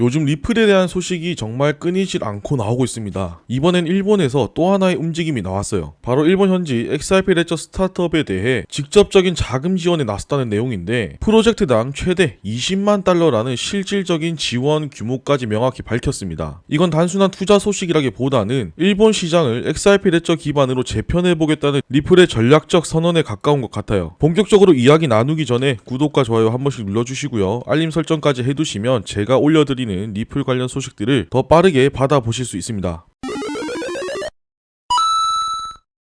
요즘 리플에 대한 소식이 정말 끊이질 않고 나오고 있습니다. 이번엔 일본에서 또 하나의 움직임이 나왔어요. 바로 일본 현지 XRP 레저 스타트업에 대해 직접적인 자금 지원에 나섰다는 내용인데 프로젝트당 최대 20만 달러라는 실질적인 지원 규모까지 명확히 밝혔습니다. 이건 단순한 투자 소식이라기보다는 일본 시장을 XRP 레저 기반으로 재편해보겠다는 리플의 전략적 선언에 가까운 것 같아요. 본격적으로 이야기 나누기 전에 구독과 좋아요 한 번씩 눌러주시고요. 알림 설정까지 해두시면 제가 올려드 리는 리플 관련 소식들을 더 빠르게 받아보실 수 있습니다.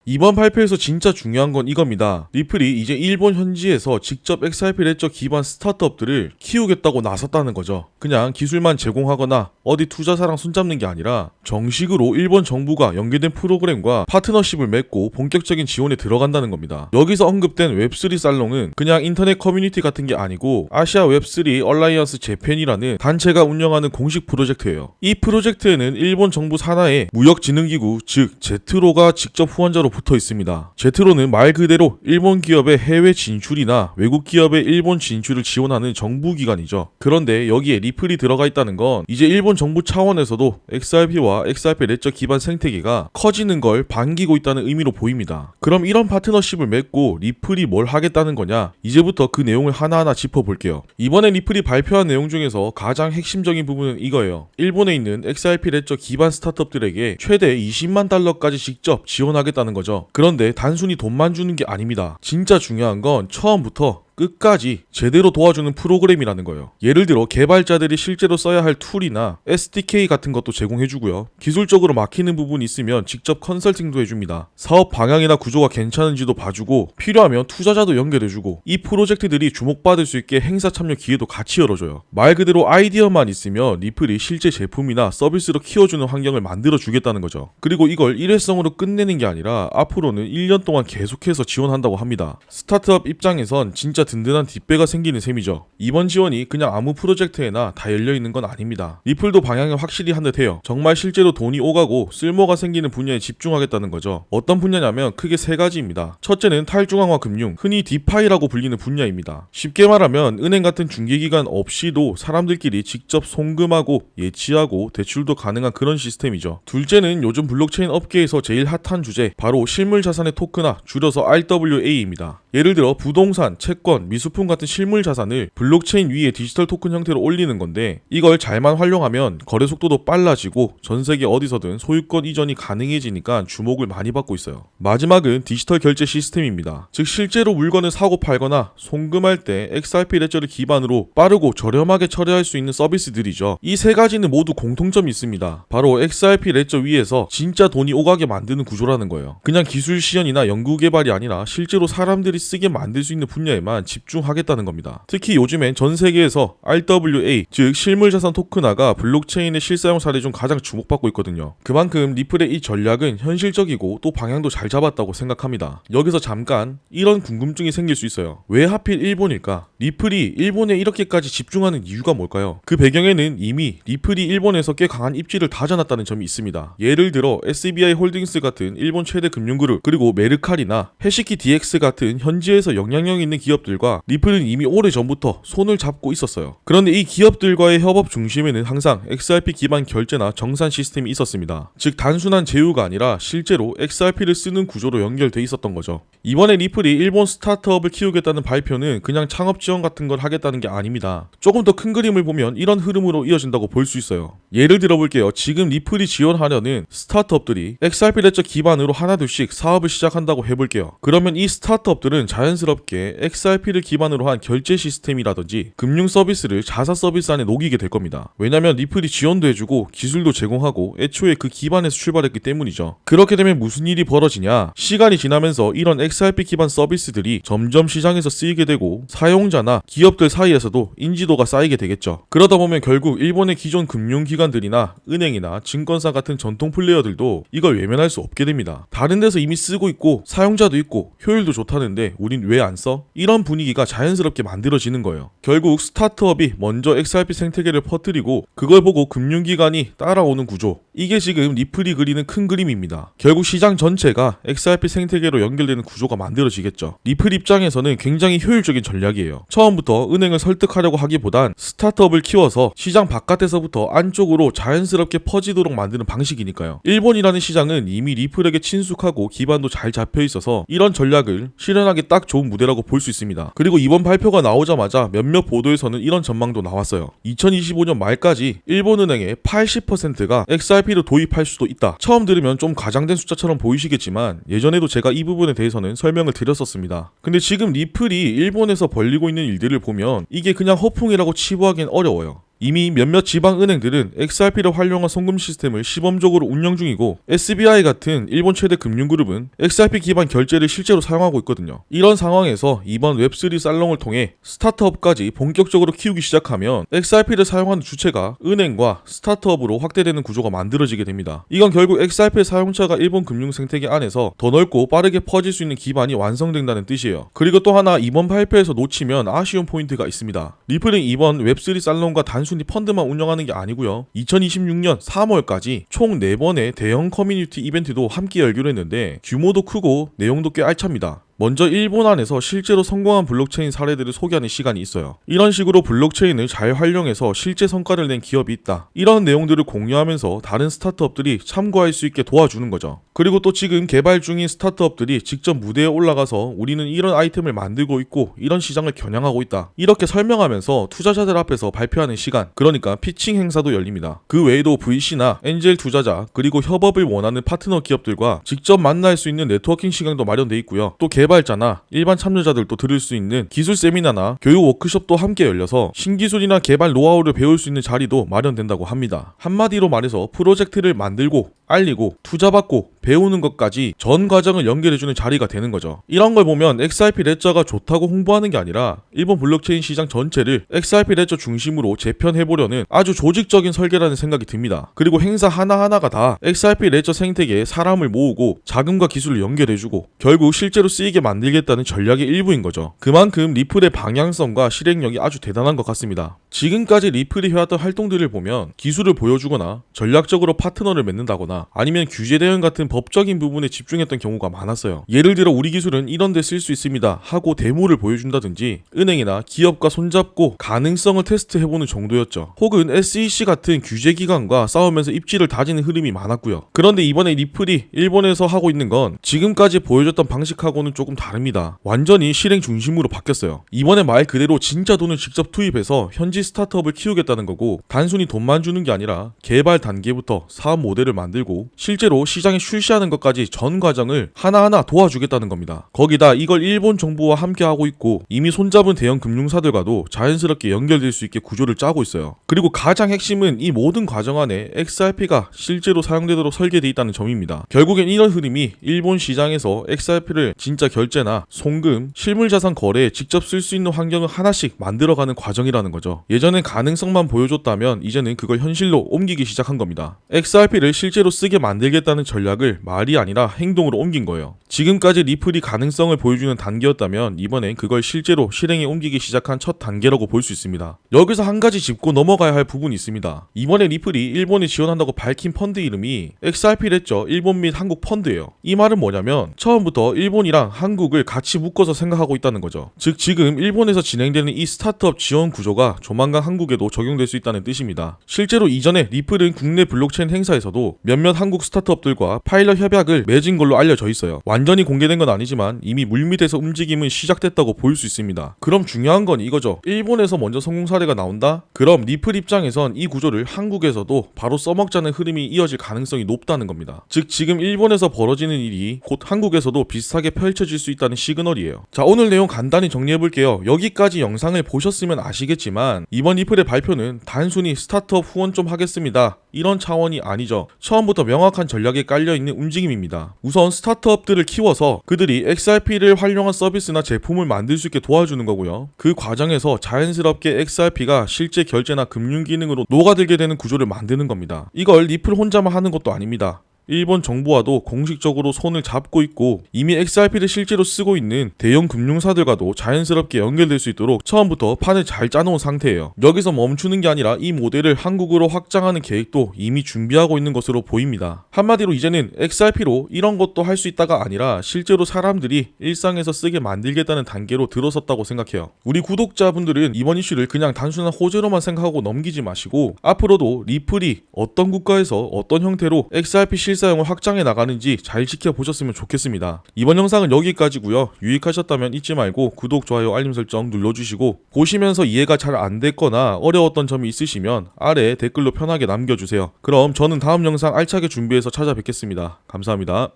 이번 발표에서 진짜 중요한 건 이겁니다. 리플이 이제 일본 현지에서 직접 XRP 레저 기반 스타트업들을 키우겠다고 나섰다는 거죠. 그냥 기술만 제공하거나 어디 투자사랑 손잡는 게 아니라 정식으로 일본 정부가 연계된 프로그램과 파트너십을 맺고 본격적인 지원에 들어간다는 겁니다. 여기서 언급된 웹3 살롱은 그냥 인터넷 커뮤니티 같은 게 아니고 아시아 웹3 얼라이언스 재팬이라는 단체가 운영하는 공식 프로젝트예요. 이 프로젝트에는 일본 정부 산하의 무역진흥기구 즉 제트로가 직접 후원자로 붙어 있습니다. 제트로는 말 그대로 일본 기업의 해외 진출이나 외국 기업의 일본 진출을 지원하는 정부 기관이죠. 그런데 여기에 리플이 들어가 있다는 건 이제 일본 정부 차원에서도 XRP와 XRP 레저 기반 생태계가 커지는 걸 반기고 있다는 의미로 보입니다. 그럼 이런 파트너십을 맺고 리플이 뭘 하겠다는 거냐? 이제부터 그 내용을 하나하나 짚어볼게요. 이번에 리플이 발표한 내용 중에서 가장 핵심적인 부분은 이거예요. 일본에 있는 XRP 레저 기반 스타트업들에게 최대 20만 달러까지 직접 지원하겠다는 거죠. 그런데 단순히 돈만 주는 게 아닙니다. 진짜 중요한 건 처음부터 끝까지 제대로 도와주는 프로그램이라는 거예요. 예를 들어 개발자들이 실제로 써야 할 툴이나 SDK 같은 것도 제공해주고요. 기술적으로 막히는 부분이 있으면 직접 컨설팅도 해줍니다. 사업 방향이나 구조가 괜찮은지도 봐주고 필요하면 투자자도 연결해주고 이 프로젝트들이 주목받을 수 있게 행사 참여 기회도 같이 열어줘요. 말 그대로 아이디어만 있으면 리플이 실제 제품이나 서비스로 키워주는 환경을 만들어 주겠다는 거죠. 그리고 이걸 일회성으로 끝내는 게 아니라 앞으로는 1년 동안 계속해서 지원한다고 합니다. 스타트업 입장에선 진짜 든든한 뒷배가 생기는 셈이죠. 이번 지원이 그냥 아무 프로젝트에나 다 열려 있는 건 아닙니다. 리플도 방향을 확실히 한 듯해요. 정말 실제로 돈이 오가고 쓸모가 생기는 분야에 집중하겠다는 거죠. 어떤 분야냐면 크게 세 가지입니다. 첫째는 탈중앙화 금융, 흔히 디파이라고 불리는 분야입니다. 쉽게 말하면 은행 같은 중개기관 없이도 사람들끼리 직접 송금하고 예치하고 대출도 가능한 그런 시스템이죠. 둘째는 요즘 블록체인 업계에서 제일 핫한 주제, 바로 실물 자산의 토크나 줄여서 RWA입니다. 예를 들어 부동산, 채권, 미수품 같은 실물 자산을 블록체인 위에 디지털 토큰 형태로 올리는 건데 이걸 잘만 활용하면 거래 속도도 빨라지고 전 세계 어디서든 소유권 이전이 가능해지니까 주목을 많이 받고 있어요. 마지막은 디지털 결제 시스템입니다. 즉 실제로 물건을 사고 팔거나 송금할 때 XRP 레저를 기반으로 빠르고 저렴하게 처리할 수 있는 서비스들이죠. 이 세 가지는 모두 공통점이 있습니다. 바로 XRP 레저 위에서 진짜 돈이 오가게 만드는 구조라는 거예요. 그냥 기술 시연이나 연구 개발이 아니라 실제로 사람들이 쓰게 만들 수 있는 분야에만 집중하겠다는 겁니다. 특히 요즘엔 전 세계에서 RWA 즉 실물 자산 토큰화가 블록체인의 실사용 사례 중 가장 주목받고 있거든요. 그만큼 리플의 이 전략은 현실적이고 또 방향도 잘 잡았다고 생각합니다. 여기서 잠깐 이런 궁금증이 생길 수 있어요. 왜 하필 일본일까? 리플이 일본에 이렇게까지 집중하는 이유가 뭘까요? 그 배경에는 이미 리플이 일본에서 꽤 강한 입지를 다져놨다는 점이 있습니다. 예를 들어 SBI 홀딩스 같은 일본 최대 금융그룹 그리고 메르칼이나 해시키 DX 같은 현지에서 영향력 있는 기업들 과 리플은 이미 오래 전부터 손을 잡고 있었어요. 그런데 이 기업들과의 협업 중심에는 항상 XRP 기반 결제나 정산 시스템이 있었습니다. 즉 단순한 제휴가 아니라 실제로 XRP를 쓰는 구조로 연결돼 있었던 거죠. 이번에 리플이 일본 스타트업을 키우겠다는 발표는 그냥 창업 지원 같은 걸 하겠다는 게 아닙니다. 조금 더 큰 그림을 보면 이런 흐름으로 이어진다고 볼 수 있어요. 예를 들어볼게요. 지금 리플이 지원하려는 스타트업들이 XRP 레저 기반으로 하나둘씩 사업을 시작한다고 해볼게요. 그러면 이 스타트업들은 자연스럽게 XRP 를 기반으로 한 결제 시스템이라든지 금융 서비스를 자사 서비스 안에 녹이게 될 겁니다. 왜냐면 리플이 지원도 해주고 기술도 제공하고 애초에 그 기반에서 출발했기 때문이죠. 그렇게 되면 무슨 일이 벌어지냐? 시간이 지나면서 이런 XRP 기반 서비스들이 점점 시장에서 쓰이게 되고 사용자나 기업들 사이에서도 인지도가 쌓이게 되겠죠. 그러다 보면 결국 일본의 기존 금융기관들이나 은행이나 증권사 같은 전통 플레이어들도 이걸 외면할 수 없게 됩니다. 다른 데서 이미 쓰고 있고 사용자도 있고 효율도 좋다는데 우린 왜 안 써? 이런 분위기 분위기가 자연스럽게 만들어지는 거예요. 결국 스타트업이 먼저 XRP 생태계를 퍼뜨리고 그걸 보고 금융기관이 따라오는 구조. 이게 지금 리플이 그리는 큰 그림입니다. 결국 시장 전체가 XRP 생태계로 연결되는 구조가 만들어지겠죠. 리플 입장에서는 굉장히 효율적인 전략이에요. 처음부터 은행을 설득하려고 하기보단 스타트업을 키워서 시장 바깥에서부터 안쪽으로 자연스럽게 퍼지도록 만드는 방식이니까요. 일본이라는 시장은 이미 리플에게 친숙하고 기반도 잘 잡혀 있어서 이런 전략을 실현하기 딱 좋은 무대라고 볼 수 있습니다. 그리고 이번 발표가 나오자마자 몇몇 보도에서는 이런 전망도 나왔어요. 2025년 말까지 일본은행의 80%가 XRP를 도입할 수도 있다. 처음 들으면 좀 과장된 숫자처럼 보이시겠지만 예전에도 제가 이 부분에 대해서는 설명을 드렸었습니다. 근데 지금 리플이 일본에서 벌리고 있는 일들을 보면 이게 그냥 허풍이라고 치부하기엔 어려워요. 이미 몇몇 지방 은행들은 XRP를 활용한 송금 시스템을 시범적으로 운영 중이고 SBI 같은 일본 최대 금융그룹은 XRP 기반 결제를 실제로 사용하고 있거든요. 이런 상황에서 이번 웹3 살롱을 통해 스타트업까지 본격적으로 키우기 시작하면 XRP를 사용하는 주체가 은행과 스타트업으로 확대되는 구조가 만들어지게 됩니다. 이건 결국 XRP 사용자가 일본 금융 생태계 안에서 더 넓고 빠르게 퍼질 수 있는 기반이 완성된다는 뜻이에요. 그리고 또 하나 이번 발표에서 놓치면 아쉬운 포인트가 있습니다. 리플은 이번 웹3 살롱과 단 단순히 펀드만 운영하는 게 아니고요. 2026년 3월까지 총 4번의 대형 커뮤니티 이벤트도 함께 열기로 했는데 규모도 크고 내용도 꽤 알찹니다. 먼저 일본 안에서 실제로 성공한 블록체인 사례들을 소개하는 시간이 있어요. 이런 식으로 블록체인을 잘 활용해서 실제 성과를 낸 기업이 있다. 이런 내용들을 공유하면서 다른 스타트업들이 참고할 수 있게 도와주는 거죠. 그리고 또 지금 개발 중인 스타트업들이 직접 무대에 올라가서 우리는 이런 아이템을 만들고 있고 이런 시장을 겨냥하고 있다. 이렇게 설명하면서 투자자들 앞에서 발표하는 시간, 그러니까 피칭 행사도 열립니다. 그 외에도 VC나 엔젤 투자자, 그리고 협업을 원하는 파트너 기업들과 직접 만날 수 있는 네트워킹 시간도 마련돼 있고요. 또 개 발자나 일반 참여자들도 들을 수 있는 기술 세미나나 교육 워크숍도 함께 열려서 신기술이나 개발 노하우를 배울 수 있는 자리도 마련된다고 합니다. 한마디로 말해서 프로젝트를 만들고 알리고 투자받고 배우는 것까지 전 과정을 연결해주는 자리가 되는 거죠. 이런 걸 보면 XRP 레저가 좋다고 홍보하는 게 아니라 일본 블록체인 시장 전체를 XRP 레저 중심으로 재편해보려는 아주 조직적인 설계라는 생각이 듭니다. 그리고 행사 하나하나가 다 XRP 레저 생태계에 사람을 모으고 자금과 기술을 연결해주고 결국 실제로 쓰이게 만들겠다는 전략의 일부인 거죠. 그만큼 리플의 방향성과 실행력이 아주 대단한 것 같습니다. 지금까지 리플이 해왔던 활동들을 보면 기술을 보여주거나 전략적으로 파트너를 맺는다거나 아니면 규제 대응 같은 법적인 부분에 집중했던 경우가 많았어요. 예를 들어 우리 기술은 이런 데 쓸 수 있습니다 하고 데모를 보여준다든지 은행이나 기업과 손잡고 가능성을 테스트해보는 정도였죠. 혹은 SEC 같은 규제 기관과 싸우면서 입지를 다지는 흐름이 많았고요. 그런데 이번에 리플이 일본에서 하고 있는 건 지금까지 보여줬던 방식하고는 조금 다릅니다. 완전히 실행 중심으로 바뀌었어요. 이번에 말 그대로 진짜 돈을 직접 투입해서 현지 스타트업을 키우겠다는 거고 단순히 돈만 주는 게 아니라 개발 단계부터 사업 모델을 만들고 실제로 시장에 출시 하는 것까지 전 과정을 하나하나 도와주겠다는 겁니다. 거기다 이걸 일본 정부와 함께 하고 있고 이미 손잡은 대형 금융사들과도 자연스럽게 연결될 수 있게 구조를 짜고 있어요. 그리고 가장 핵심은 이 모든 과정 안에 XRP가 실제로 사용되도록 설계되어 있다는 점입니다. 결국엔 이런 흐름이 일본 시장에서 XRP를 진짜 결제나 송금, 실물자산 거래에 직접 쓸 수 있는 환경을 하나씩 만들어가는 과정이라는 거죠. 예전엔 가능성만 보여줬다면 이제는 그걸 현실로 옮기기 시작한 겁니다. XRP를 실제로 쓰게 만들겠다는 전략을 말이 아니라 행동으로 옮긴 거예요. 지금까지 리플이 가능성을 보여주는 단계였다면 이번엔 그걸 실제로 실행에 옮기기 시작한 첫 단계라고 볼 수 있습니다. 여기서 한 가지 짚고 넘어가야 할 부분이 있습니다. 이번에 리플이 일본에 지원한다고 밝힌 펀드 이름이 XRP랬죠. 일본 및 한국 펀드예요. 이 말은 뭐냐면 처음부터 일본이랑 한국을 같이 묶어서 생각하고 있다는 거죠. 즉 지금 일본에서 진행되는 이 스타트업 지원 구조가 조만간 한국에도 적용될 수 있다는 뜻입니다. 실제로 이전에 리플은 국내 블록체인 행사에서도 몇몇 한국 스타트업들과 파일럿 협약을 맺은 걸로 알려져 있어요. 완전히 공개된 건 아니지만 이미 물밑에서 움직임은 시작됐다고 볼 수 있습니다. 그럼 중요한 건 이거죠. 일본에서 먼저 성공 사례가 나온다? 그럼 리플 입장에선 이 구조를 한국에서도 바로 써먹자는 흐름이 이어질 가능성이 높다는 겁니다. 즉 지금 일본에서 벌어지는 일이 곧 한국에서도 비슷하게 펼쳐질 수 있다는 시그널이에요. 자 오늘 내용 간단히 정리해 볼게요. 여기까지 영상을 보셨으면 아시겠지만 이번 리플의 발표는 단순히 스타트업 후원 좀 하겠습니다. 이런 차원이 아니죠. 처음부터 명확한 전략에 깔려 있는 움직임입니다. 우선 스타트업들을 키워서 그들이 XRP를 활용한 서비스나 제품을 만들 수 있게 도와주는 거고요. 그 과정에서 자연스럽게 XRP가 실제 결제나 금융 기능으로 녹아들게 되는 구조를 만드는 겁니다. 이걸 리플 혼자만 하는 것도 아닙니다. 일본 정부와도 공식적으로 손을 잡고 있고 이미 XRP를 실제로 쓰고 있는 대형 금융사들과도 자연스럽게 연결될 수 있도록 처음부터 판을 잘 짜놓은 상태예요. 여기서 멈추는 게 아니라 이 모델을 한국으로 확장하는 계획도 이미 준비하고 있는 것으로 보입니다. 한마디로 이제는 XRP로 이런 것도 할 수 있다가 아니라 실제로 사람들이 일상에서 쓰게 만들겠다는 단계로 들어섰다고 생각해요. 우리 구독자분들은 이번 이슈를 그냥 단순한 호재로만 생각하고 넘기지 마시고 앞으로도 리플이 어떤 국가에서 어떤 형태로 XRP 실 사용을 확장해 나가는지 잘 지켜보셨으면 좋겠습니다. 이번 영상은 여기까지고요. 유익하셨다면 잊지 말고 구독, 좋아요, 알림 설정 눌러주시고 보시면서 이해가 잘 안 됐거나 어려웠던 점이 있으시면 아래 댓글로 편하게 남겨주세요. 그럼 저는 다음 영상 알차게 준비해서 찾아뵙겠습니다. 감사합니다.